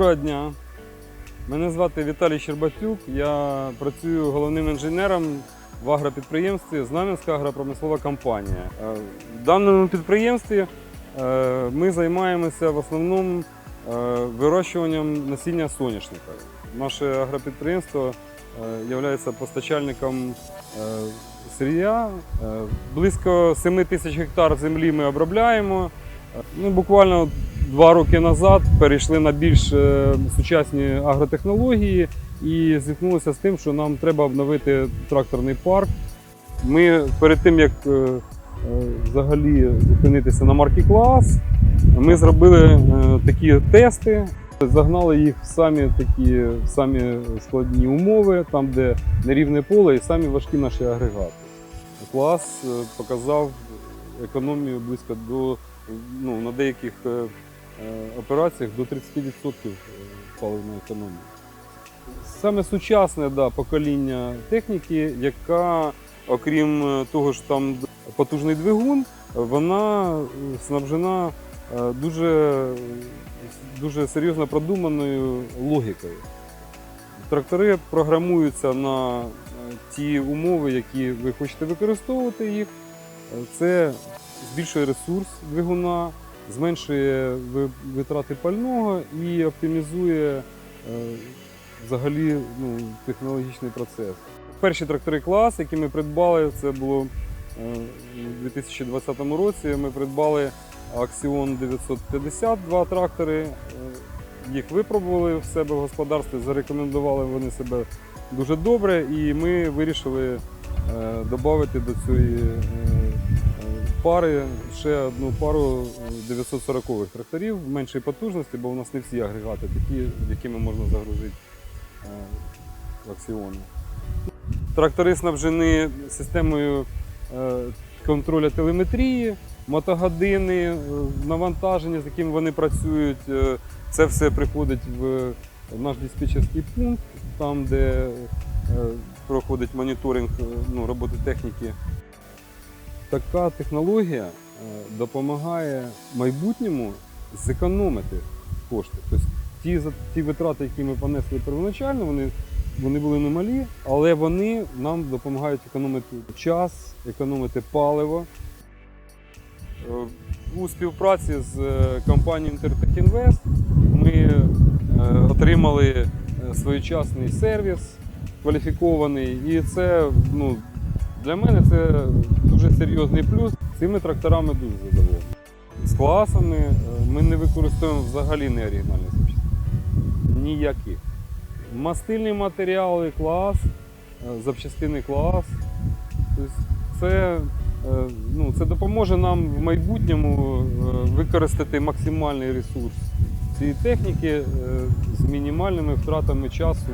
Доброго дня. Мене звати Віталій Щербатюк. Я працюю головним інженером в агропідприємстві Знам'янська агропромислова компанія. Е, В даному підприємстві е, ми займаємося в основному е, вирощуванням насіння соняшника. Наше агропідприємство є постачальником сирія. Близько 7 тисяч гектар землі ми обробляємо. Ну, буквально два роки назад перейшли на більш е, сучасні агротехнології і зіткнулися з тим, що нам треба обновити тракторний парк. Ми перед тим як е, е, взагалі зупинитися на маркі клас, ми зробили такі тести, загнали їх в самі такі самі складні умови, там, де нерівне поле, і самі важкі наші агрегати. Клас показав економію близько до ну, на деяких операціях до 30% паливної економії. Саме сучасне да, покоління техніки, яка, окрім е, того, що там потужний двигун, вона е, снабжена е, дуже, дуже серйозно продуманою логікою. Трактори програмуються на е, ті умови, які ви хочете використовувати їх. Е, Це збільшує ресурс двигуна, зменшує ви- витрати пального і оптимізує е, взагалі ну, технологічний процес. Перші трактори клас, які ми придбали, це було е, у 2020 році. Ми придбали Axion 950 два трактори. Е, Їх випробували в себе в господарстві, зарекомендували вони себе дуже добре, і ми вирішили додати до цієї пари ще одну пару 940-х тракторів меншої потужності, бо у нас не всі агрегати такі, якими можна загрузити е, аксіони. Трактори снабжені системою е, контролю телеметрії, мотогодини, е, навантаження, з якими вони працюють. Е, Це все приходить в наш диспетчерський пункт, там, де е, проходить моніторинг е, ну, роботи техніки. Така технологія е, допомагає майбутньому зекономити кошти. Тобто ті, ті витрати, які ми понесли первоначально, вони, вони були немалі, але вони нам допомагають економити час, економити паливо. Е, У співпраці з е, компанією Intertech Invest ми отримали своєчасний сервіс кваліфікований, і це ну, для мене це дуже серйозний плюс. Цими тракторами дуже задоволений. З класами е, ми не використовуємо взагалі не оригінальні запчастини. Ніяких. Мастильні матеріали клас, е, запчастини клас. Тобто це, е, ну, це допоможе нам в майбутньому використати максимальний ресурс цієї техніки з мінімальними втратами часу.